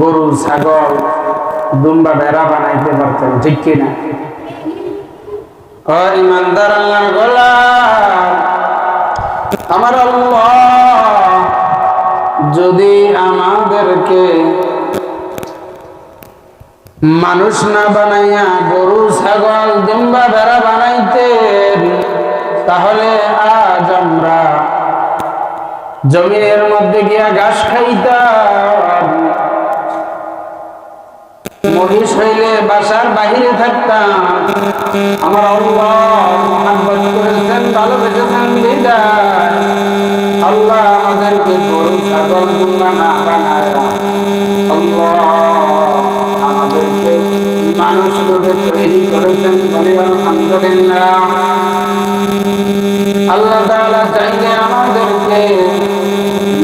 গরু ছাগল বানাইতে আমার যদি আমাদেরকে মানুষ না বানাইয়া গরু ছাগল দুম্বা ভেড়া বানাইতেন জমিনের মধ্যে গিয়া ঘাস খাইতাম মহিষ হইলে বাসার বাহিরে থাকতাম। আমার করেছেন, ভালোবেসেছেন আল্লাহ আমাদেরকে গরু, ছাগল না আল্লাহ আমাদেরকে মানুষ তৈরি করেছেন বলে আলহামদুলিল্লাহ। আল্লাহ চাইলে আমাদেরকে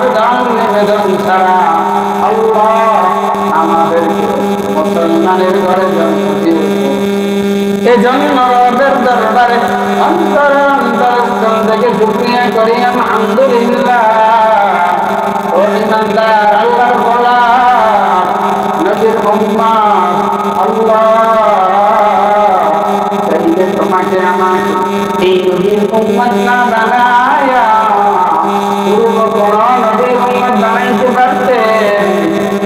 আবেদন নিবেদন ছাড়া আল্লাহ আমাদেরকে মুসলমানের ঘরে জন্ম এজন্য রবের দরবারে অন্তর অন্তরস্থল থেকে শুকরিয়া করি আলহামদুলিল্লাহ। ও ইমানদার, আল্লাহর গোলাম নবীর তোমাকে আমাকে এই নবীর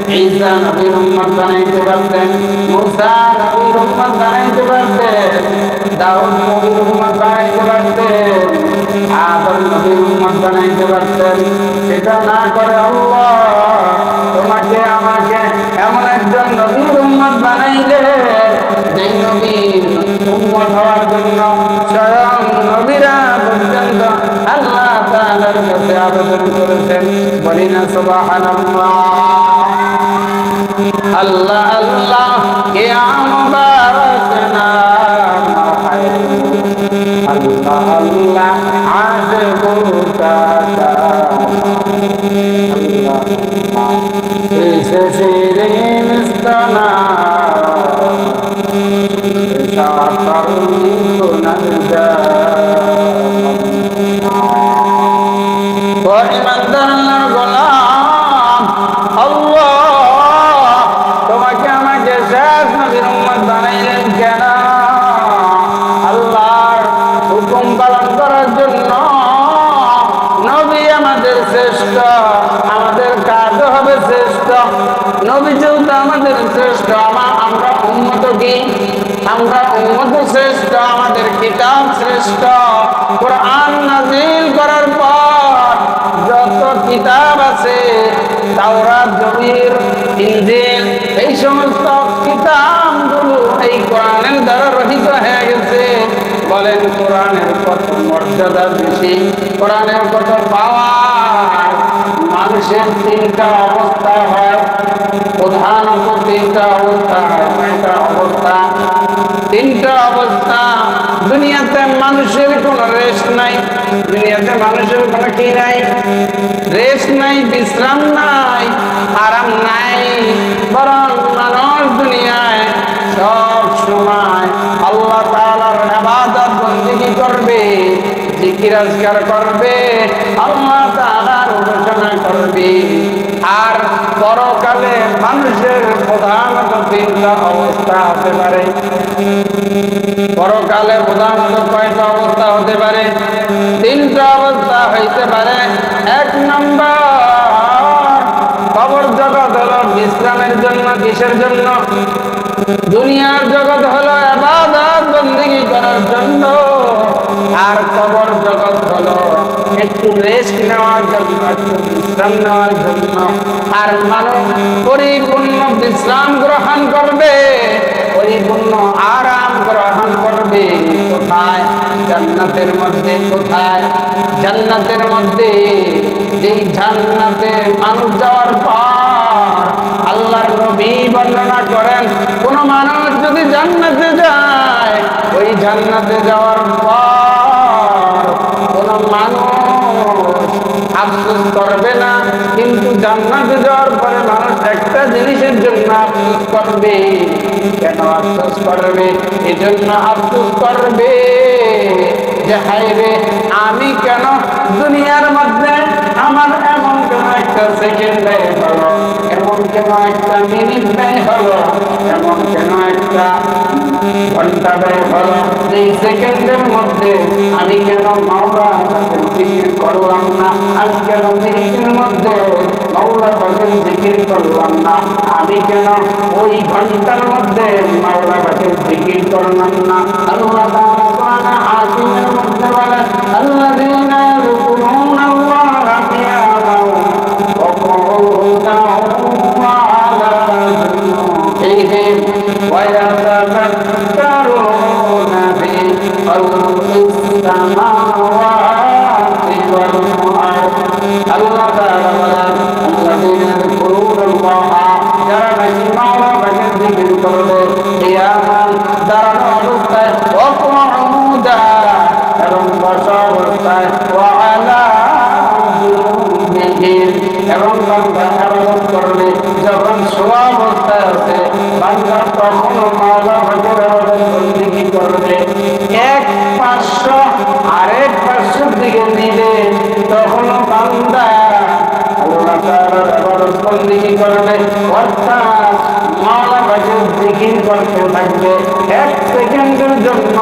ঈসা নবীর উম্মত বানাইতে পারতেন, মুসা নবীর উম্মত বানাইতে পারতেন, দাউদ নবীর উম্মত বানাইতে পারতেন, আদম নবীর উম্মত বানাইতে পারতেন। সেটা না করে আল্লাহ, তোমাকে, আমাকে এমন একজন নবীর উম্মত বানাইলে যে নবীর উম্মত হওয়ার জন্য স্বয়ং নবীরা পর্যন্ত আল্লাহ তাআলার কাছে আবেদন করেছেন। বলি না সুবহানাল্লাহ। আল্লাহ আল্লাহ কে মুবারক নাম আল্লাহ আল্লাহ আজ গোটা আল্লাহ এসে এই সমস্ত দ্বারা মর্যাদা মানুষের তিনটা অবস্থা তিনটা অবস্থা কয়টা অবস্থা? তিনটা অবস্থা দুনিয়াতে মানুষের কোনো রেস্ট নাই, দুনিয়াতে মানুষের কোনো কি নাই? রেস্ট নাই, বিশ্রাম নাই, আরাম নাই। বরং মানুষ দুনিয়ায় সব সময় আল্লাহ তাআলার ইবাদত বন্দেগী করবে, জিকির আজকার করবে, আল্লাহ তাআলার উপাসনা করবে। আর পরকালে মানুষের প্রধানত তিনটা অবস্থা হতে পারে। পরকালে প্রধানত কয়টা অবস্থা হতে পারে। তিনটা অবস্থা হইতে পারে। এক নম্বর, কবর জগৎ হলো বিশ্রামের জন্য, কিসের জন্য? দুনিয়ার জগৎ হলো আবাদত, বন্দিগি করার জন্য। আর কবর জগৎ হলো একটু রেস্ট নেওয়ার জন্য একটু বিশ্রাম নেওয়ার জন্য আর মানুষ পরিপূর্ণ বিশ্রাম গ্রহণ করবে পরিপূর্ণ আরাম গ্রহণ করবে কোথায় জান্নাতের মধ্যে কোথায় জান্নাতের মধ্যে যেই জান্নাতে মানুষ যাওয়ার পর আল্লাহর নবী বর্ণনা করেন কোন মানুষ যদি জান্নাতে যায় ওই জান্নাতে যাওয়ার পর কোন মানুষ আফসোস করবে না কিন্তু জান্নাতে যাওয়ার পরে মানুষ একটা জিনিসের জন্য আফসোস করবে? কেন আফসোস করবে? এজন্য আফসোস করবে যে হাই রে, আমি কেন দুনিয়ার মধ্যে আমার এমন কোন একটা সেকেন্ড কেন একটা মিনিট ব্যয় হলো এমন একটা ঘণ্টা ব্যয় এই সেকেন্ডের মধ্যে আমি কেন মাওলা জিকির করলাম না? আমি কেন মিনিটের মধ্যে মাওলা পাখির জিকির করলাম না? আমি কেন ওই ঘণ্টার মধ্যে মাওলা পাখির জিকির করলাম না? আল্লাহ তাআলা ويتفكرون في خلق السماوات والأرض الله تعالى বলেন الذين يذكرون الله যারা নাকি মাওলা পাকের জিকির করবে কিয়ামান দাঁড়ানো অবস্থায় ওয়াকুউদা এবং বসা অবস্থায় করবে। এক পাঁচশো আরেক পাঁচশোর দিকে নিলে তখনও বান্দা করবে অর্থাৎ এক সেকেন্ডের জন্য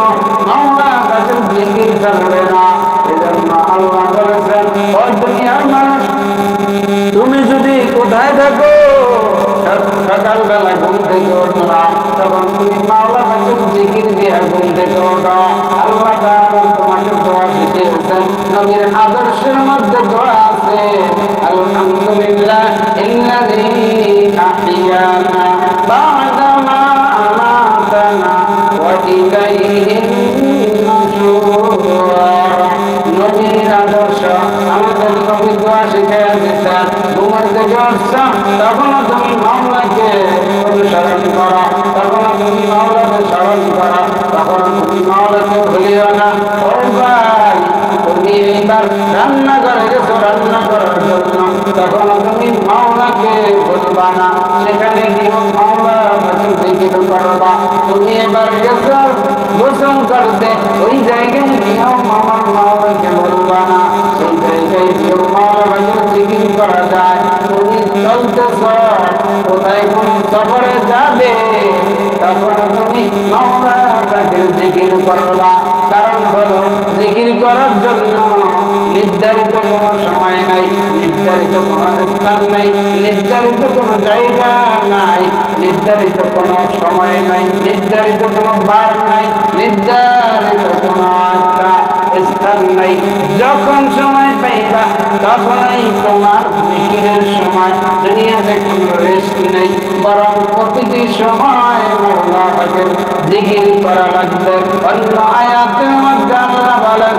না তুমি যদি কোথায় থাকো সকালবেলা ঘুম থেকে ওঠো তখন তুমি মাওলা পাকের জিকির দিয়ে ঘুম থেকে ওঠো আল্লাহ তাআলা তোমাকে দোয়া শিখিয়েছেন নবীর আদর্শের মধ্যে দোয়া আছে আলহামদুলিল্লাহ ইল্লাযী আহইয়ানা বা'দা মা আমাতানা ওয়া ইলাইহি নবীর আদর্শ আমাদের নবী দোয়া শিখিয়ে দিয়েছেন ঘুমের থেকে উঠছ তখনও তুমি মাওলাকে অনুসরণ করো তখনও তুমি মাওলাকে স্মরণ করো, তখন তুমি মাওলাকে ভুলিও না। ও ভাই, তুমি এইবার রান্না করে গেছো রান্না করার জন্য। তখন তুমি সেখানে ওই জায়গায় চলতেছ কোথায় কোন সফরে যাবে তখন তুমি মাওলা বাজার জিকির করবা কারণ হলো জিকির করার জন্য নির্ধারিত কোনো সময় নাই, নির্ধারিত কোনো স্থান নাই নির্ধারিত কোনো জায়গা নাই নির্ধারিত কোনো সময় নাই নির্ধারিত কোনো বার নাই, নির্ধারিত কোনো একটা স্থান নাই। যখন সময় পাইবা, তখনই তোমার জিকিরের সময়। দুনিয়াতে কোনো রেস্ট নেই, বরং প্রতিটি সময় পাকের জিকির করা লাগবে। অন্য আয়াতের মধ্যে আল্লাহ বলেন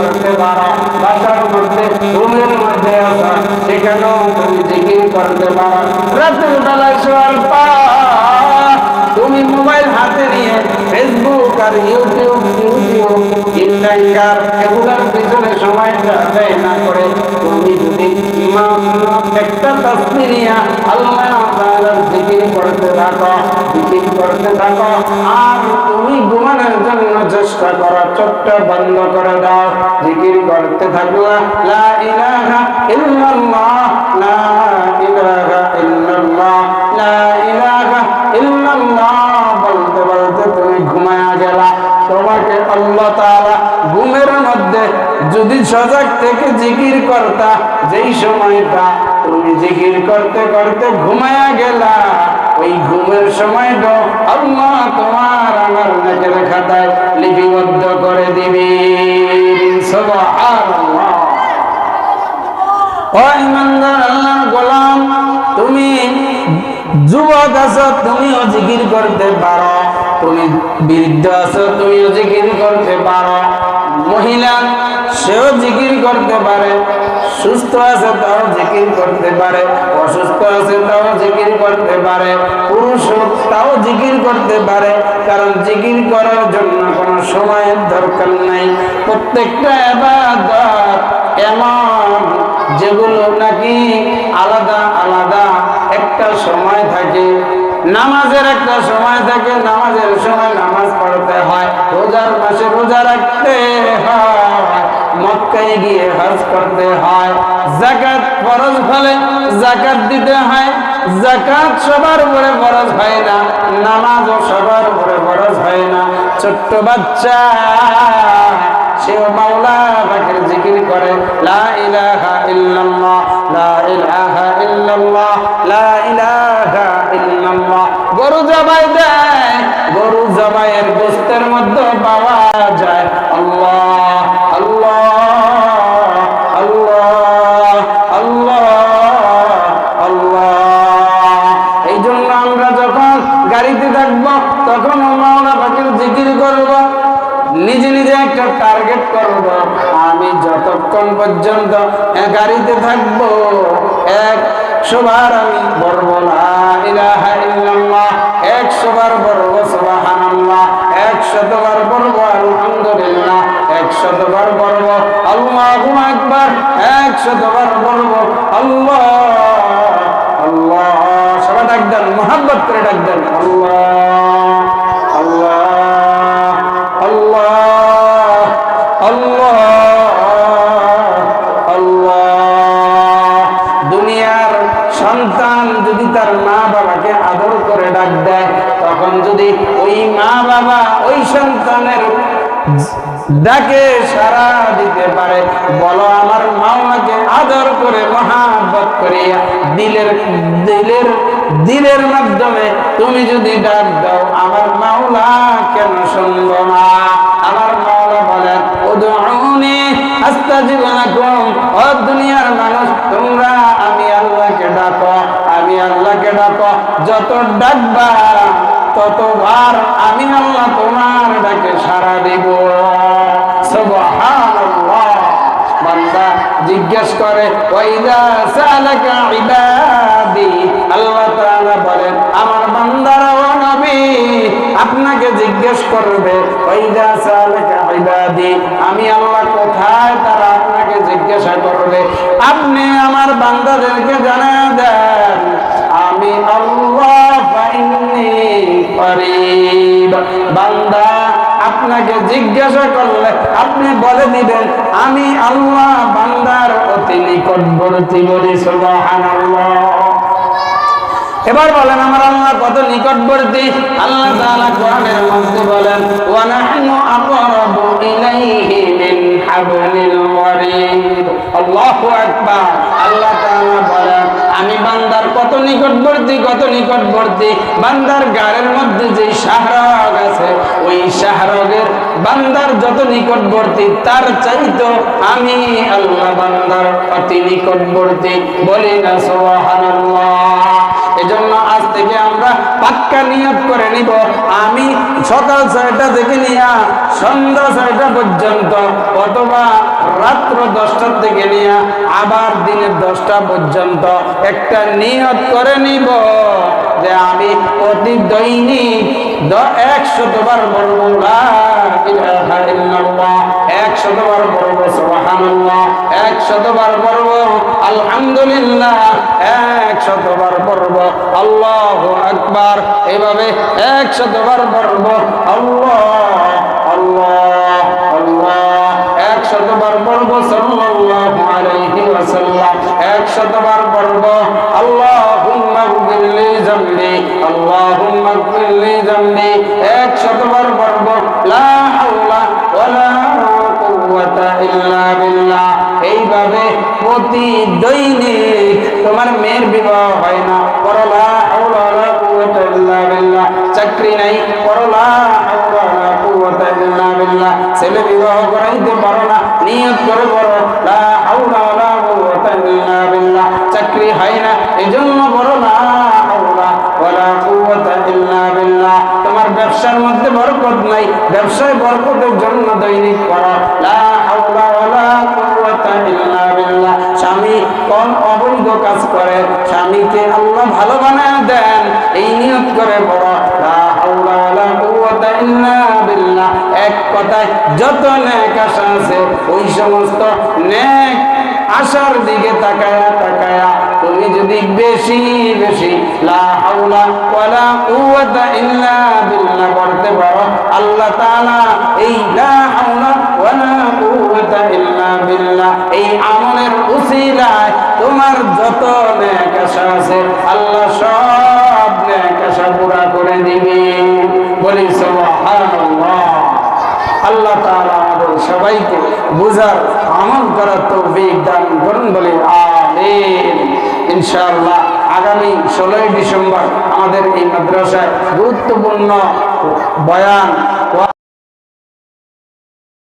জিকির করতে পারো বাসার মধ্যে রুমের মধ্যে আছো সেখানেও তুমি জিকির করতে পারো রাতের বেলায় শোয়ার পর তুমি মোবাইল হাতে নিয়ে ফেসবুক আর ইউটিউব ইউটিউব ইন্টারকার এগুলোর পিছনে সময়টা ব্যয় না করে তুমি যদি একটা তসবি নিয়ে আল্লাহ তাআলার জিকির করতে থাকো, জিকির করতে থাকো, আর তুমি ঘুমানোর জন্য চেষ্টা করো, চোখটা বন্ধ করে দাও, জিকির করতে থাকলা লা ইলাহা ইল্লাল্লাহ, লা ইলাহা ইল্লাল্লাহ, লা ইলাহা ইল্লাল্লাহ। আল্লাহ তাআলা ঘুমের মধ্যে যদি সজাগ থেকে জিকির করতা, যেই সময়টা তুমি জিকির করতে করতে ঘুমায়া গেলা, ওই ঘুমের সময়টা আল্লাহ তোমার আমার নেকের খাতায় লিপিবদ্ধ করে দিবি। গোলাম, তুমি যুবক আছো, তুমিও জিকির করতে পারো। তুমি বৃদ্ধ আছো, তুমিও জিকির করতে পারো। মহিলা, সেও জিকির করতে পারে। সুস্থ আছে, তাও জিকির করতে পারে। অসুস্থ আছে, তাও জিকির করতে পারে। পুরুষ তাও জিকির করতে পারে। কারণ জিকির করার জন্য কোনো সময়ের দরকার নাই। প্রত্যেকটা এবাদত এমন, যেগুলো নাকি আলাদা আলাদা একটা সময় থাকে নামাজের একটা সময় থাকে, নামাজের সময় নামাজ পড়তে হয়। রোজার মাসে রোজা রাখতে হয়, মক্কায় গিয়ে হজ করতে হয়। জাকাত ফরজ ফলে জাকাত দিতে হয়। জাকাত সবার উপরে ফরজ হয় না, নামাজও সবার উপরে ফরজ হয় না। ছোট্ট বাচ্চা, সেও মাওলা পাকের জিকির করে, লা ইলাহা ইল্লাল্লাহ। জবাইয়ের গোস্তের মধ্যে পাওয়া যায়। আল্লাহ আল্লাহ আল্লাহ আল্লাহ। আল্লাহ এই জন্য আমরা যখন গাড়িতে তখন জিকির করব। নিজে নিজে একটা টার্গেট করব। আমি যতক্ষণ পর্যন্ত গাড়িতে থাকব একশো বার আমি বলব, লা ইলাহা বার বলব একশত বার বলব আলহামদুলিল্লাহ একশতবার বলব আল্লাহ একবার একশতবার বলব আল্লাহ আল্লাহ, সবাই ডাক দেন মোহাম্মত করে ডাক দেন। আল্লাহ। সন্তান যদি তার মা বাবাকে আদর করে ডাক দেয়, তখন যদি ওই মা বাবা ওই সন্তানের ডাকে সারা দিতে পারে, বলো আমার মাওলাকে আদর করে, মহাব্বত করিয়া দিলের দিলের দিলের মাধ্যমে তুমি যদি ডাক দাও, আমার মাওলা কেন শুনব না? আমার মাওলা বলেন ও দুনিয়ার মানুষ, তোমরা আমি আল্লাহকে ডাকো আমি আল্লাহকে ডাকো যত ডাকবা, ততবার আমি আল্লাহ তোমার ডাকে সারা দিব। জিজ্ঞেস করে আল্লাহ বলেন, আমার বান্দারা নবী, আপনাকে জিজ্ঞেস করবে আমি আল্লাহ কোথায়? তারা আপনাকে জিজ্ঞাসা করবে। আপনি আমার বান্দাদেরকে জানা দেন। জিজ্ঞাসা করলে আপনি বলে দিবেন, আমি আল্লাহ, বান্দার অতি নিকটবর্তী বলি এবার বলেন, আমার আল্লাহ কত নিকটবর্তী? আল্লাহ তাআলা কোরআনের মধ্যে বলেন, ওয়া নাহনু আকরাবু ইলাইহি মিন হাবলিল ওয়ারিদ। আল্লাহু আকবার। আল্লাহ তাআলা বলেন, আমি বান্দার কত নিকটবর্তী কত নিকটবর্তী। বান্দার গাড়ের মধ্যে যে শাহরগ আছে, ওই শাহরগের বান্দার যত নিকটবর্তী, তার চাইতো আমি আল্লাহ বান্দার অতি নিকটবর্তী। বলি না সোহান এজন্য আজ থেকে আমরা পাক্কা নিয়ত করে নিব। আমি সকাল ছয়টা থেকে নিয়া সন্ধ্যা ছয়টা পর্যন্ত অথবা রাত্র দশটার থেকে নিয়া আবার দিনের দশটা পর্যন্ত একটা নিয়ত করে নিব যে আমি প্রতি দৈনিক একশতবার বলব একশতবার বলব, সুবহানাল্লাহ একশতবার বলব, আলহামদুলিল্লাহ একশতবার পড়ব আল্লাহু আকবার। এভাবে একশতবার পড়ব আল্লাহ আল্লাহ আল্লাহ। একশতবার পড়ব সাল্লাল্লাহু আলাইহি ওয়াসাল্লাম। একশতবার পড়ব আল্লাহুম্মা গফিরলি জামবি আল্লাহুম্মা গফিরলি জামবি একশতবার ছেলে বিবাহ করাইতে পারো না, নিয়ত করে বড় লা হাওলা ওয়ালা কুওয়াতা ইল্লা বিল্লাহ। চাকরি হয় না, এজন্য বড় লা হাওলা ওয়ালা কুওয়াতা ইল্লা বিল্লাহ। তোমার ব্যবসার মধ্যে বরকত নাই, ব্যবসায় বরকতের জন্য দৈনিক করো লা হাওলা ওয়ালা স্বামী কোন অবৈধ কাজ করে, স্বামীকে আল্লাহ ভালো বানায় দেন, এই নিয়ত করে বড় এক কথায়, যত নেক আশা আছে, ওই সমস্ত নেক আশার দিকে তাকায়া তাকায়া, তুমি যদি বেশি বেশি লা ইল্লা বিল্লাহ করতে পারো, আল্লাহ তাআলা এই লা এই আমলের উসিলায় তোমার যত আছে, আল্লাহ সব পুরা করে দিবে। বলি সুবহানাল্লাহ। আল্লাহ তাআলা আমাদের সবাইকে বুঝার, আমল করার তৌফিক দান করুন বলে আমিন। ইনশাআল্লাহ আগামী ষোলোই ডিসেম্বর আমাদের এই মাদ্রাসায় গুরুত্বপূর্ণ বয়ান